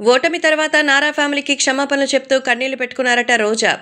ఓటమి తర్వాత నారా ఫ్యామిలీకి క్షమాపణలు చెప్తూ కన్నీళ్ళు పెట్టుకున్నారట రోజా.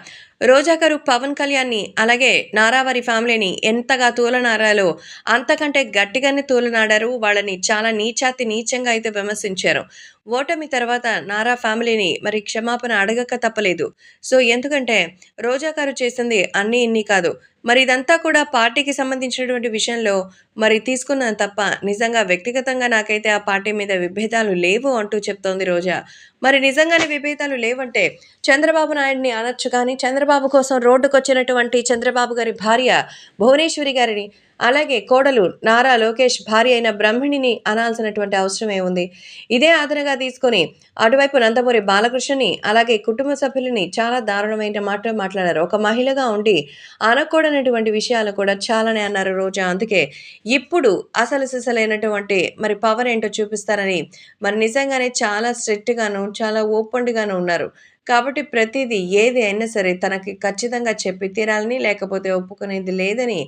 రోజా గారు పవన్ కళ్యాణ్ని అలాగే నారా వారి ఫ్యామిలీని ఎంతగా తూలనారాలో అంతకంటే గట్టిగానే తూలనాడారు వాళ్ళని చాలా నీచాతి నీచంగా అయితే విమర్శించారు. ఓటమి తర్వాత నారా ఫ్యామిలీని మరి క్షమాపణ అడగక తప్పలేదు. సో ఎందుకంటే రోజా గారు చేసింది అన్నీ ఇన్ని కాదు. మరి ఇదంతా కూడా పార్టీకి సంబంధించినటువంటి విషయంలో మరి తీసుకున్నాను తప్ప నిజంగా వ్యక్తిగతంగా నాకైతే ఆ పార్టీ మీద విభేదాలు లేవు అంటూ చెప్తోంది రోజా. మరి నిజంగానే విభేదాలు లేవంటే చంద్రబాబు నాయుడిని అనొచ్చు కానీ చంద్రబాబు కోసం రోడ్డుకు వచ్చినటువంటి చంద్రబాబు గారి భార్య భువనేశ్వరి గారిని అలాగే కోడలు నారా లోకేష్ భార్య అయిన బ్రహ్మిణిని అనాల్సినటువంటి అవసరమే ఉంది. ఇదే ఆదరణగా తీసుకొని అటువైపు నందమూరి బాలకృష్ణని అలాగే కుటుంబ సభ్యులని చాలా దారుణమైన మాట మాట్లాడారు. ఒక మహిళగా ఉండి అనకూడనటువంటి విషయాలు కూడా చాలానే అన్నారు రోజా. అందుకే ఇప్పుడు అసలు సిసలైనటువంటి మరి పవర్ ఏంటో చూపిస్తారని మరి నిజంగానే చాలా స్ట్రిక్ట్గాను చాలా ఓపెన్గాను ఉన్నారు. కాబట్టి ప్రతిదీ ఏది అయినా సరే తనకి ఖచ్చితంగా చెప్పి తీరాలని లేకపోతే ఒప్పుకునేది లేదని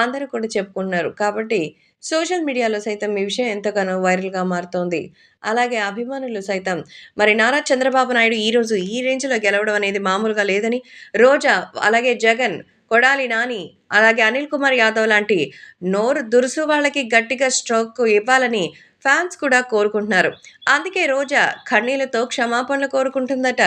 అందరూ కూడా చెప్పుకున్నారు కాబట్టి సోషల్ మీడియాలో సైతం ఈ విషయం ఎంతగానో వైరల్గా మారుతోంది. అలాగే అభిమానులు సైతం మరి నారా చంద్రబాబు నాయుడు ఈరోజు ఈ రేంజ్లో గెలవడం అనేది మామూలుగా లేదని రోజా అలాగే జగన్ కొడాలి నాని అలాగే అనిల్ కుమార్ యాదవ్ లాంటి నోరు దురుసు వాళ్ళకి గట్టిగా స్ట్రోక్ ఇవ్వాలని ఫ్యాన్స్ కూడా కోరుకుంటున్నారు. అందుకే రోజా కన్నీళ్ళతో క్షమాపణలు కోరుకుంటుందట.